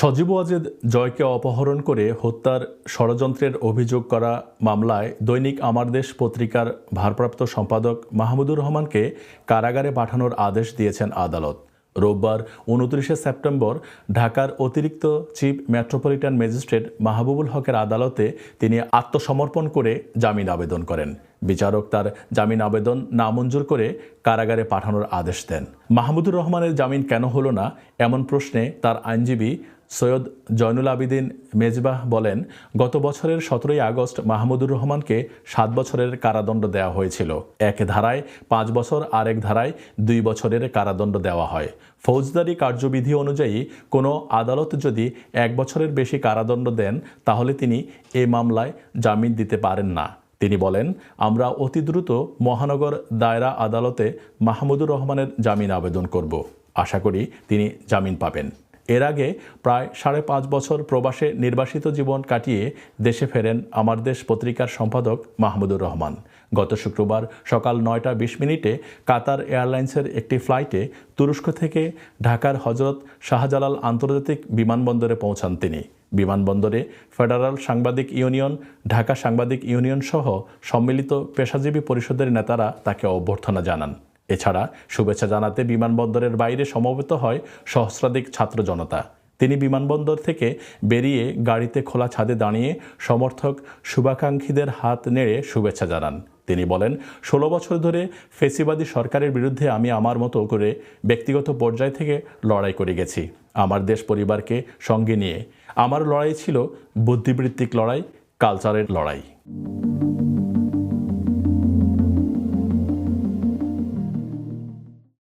সজীব ওয়াজেদ জয়কে অপহরণ করে হত্যার ষড়যন্ত্রের অভিযোগ করা মামলায় দৈনিক আমার দেশ পত্রিকার ভারপ্রাপ্ত সম্পাদক মাহমুদুর রহমানকে কারাগারে পাঠানোর আদেশ দিয়েছেন আদালত। রোববার উনত্রিশে সেপ্টেম্বর ঢাকার অতিরিক্ত চিফ মেট্রোপলিটন ম্যাজিস্ট্রেট মাহবুবুল হকের আদালতে তিনি আত্মসমর্পণ করে জামিন আবেদন করেন। বিচারক তার জামিন আবেদন নামঞ্জুর করে কারাগারে পাঠানোর আদেশ দেন। মাহমুদুর রহমানের জামিন কেন হলো না, এমন প্রশ্নে তার আইনজীবী সৈয়দ জয়নুল আবিদিন মেজবাহ বলেন, গত বছরের সতেরোই আগস্ট মাহমুদুর রহমানকে সাত বছরের কারাদণ্ড দেওয়া হয়েছিল। এক ধারায় পাঁচ বছর আর এক ধারায় দুই বছরের কারাদণ্ড দেওয়া হয়। ফৌজদারি কার্যবিধি অনুযায়ী কোনো আদালত যদি এক বছরের বেশি কারাদণ্ড দেন, তাহলে তিনি এ মামলায় জামিন দিতে পারেন না। তিনি বলেন, আমরা অতি দ্রুত মহানগর দায়রা আদালতে মাহমুদুর রহমানের জামিন আবেদন করব। আশা করি তিনি জামিন পাবেন। এর আগে প্রায় সাড়ে পাঁচ বছর প্রবাসে নির্বাসিত জীবন কাটিয়ে দেশে ফেরেন আমার দেশ পত্রিকার সম্পাদক মাহমুদুর রহমান। গত শুক্রবার সকাল নয়টা বিশ মিনিটে কাতার এয়ারলাইন্সের একটি ফ্লাইটে তুরস্ক থেকে ঢাকার হজরত শাহজালাল আন্তর্জাতিক বিমানবন্দরে পৌঁছান তিনি। বিমানবন্দরে ফেডারাল সাংবাদিক ইউনিয়ন, ঢাকা সাংবাদিক ইউনিয়ন সহ সম্মিলিত পেশাজীবী পরিষদের নেতারা তাকে অভ্যর্থনা জানান। এছাড়া শুভেচ্ছা জানাতে বিমানবন্দরের বাইরে সমবেত হয় সহস্রাধিক ছাত্র জনতা। তিনি বিমানবন্দর থেকে বেরিয়ে গাড়িতে খোলা ছাদে দাঁড়িয়ে সমর্থক শুভাকাঙ্ক্ষীদের হাত নেড়ে শুভেচ্ছা জানান। তিনি বলেন, ষোলো বছর ধরে ফেসিবাদী সরকারের বিরুদ্ধে আমি আমার মতো করে ব্যক্তিগত পর্যায় থেকে লড়াই করে গেছি। আমার দেশ পরিবারকে সঙ্গে নিয়ে। আমার লড়াই ছিল বুদ্ধিবৃত্তিক লড়াই, কালচারের লড়াই।